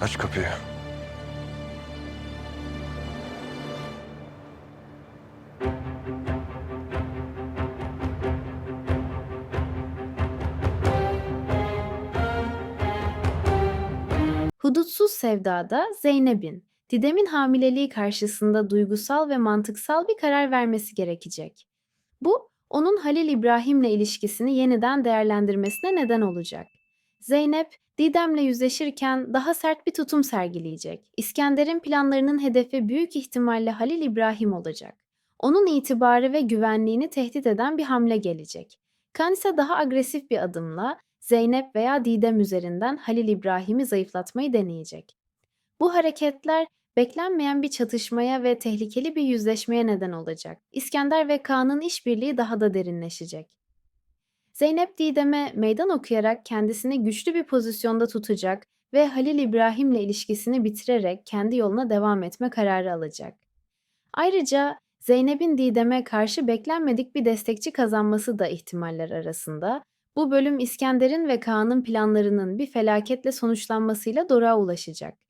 Aç kapıyı. Hudutsuz Sevda'da Zeynep'in, Didem'in hamileliği karşısında duygusal ve mantıksal bir karar vermesi gerekecek. Bu, onun Halil İbrahim'le ilişkisini yeniden değerlendirmesine neden olacak. Zeynep, Didem'le yüzleşirken daha sert bir tutum sergileyecek. İskender'in planlarının hedefi büyük ihtimalle Halil İbrahim olacak. Onun itibarı ve güvenliğini tehdit eden bir hamle gelecek. Kan ise daha agresif bir adımla Zeynep veya Didem üzerinden Halil İbrahim'i zayıflatmayı deneyecek. Bu hareketler beklenmeyen bir çatışmaya ve tehlikeli bir yüzleşmeye neden olacak. İskender ve Kaan'ın işbirliği daha da derinleşecek. Zeynep Didem'e meydan okuyarak kendisini güçlü bir pozisyonda tutacak ve Halil İbrahim'le ilişkisini bitirerek kendi yoluna devam etme kararı alacak. Ayrıca Zeynep'in Didem'e karşı beklenmedik bir destekçi kazanması da ihtimaller arasında. Bu bölüm İskender'in ve Kaan'ın planlarının bir felaketle sonuçlanmasıyla doruğa ulaşacak.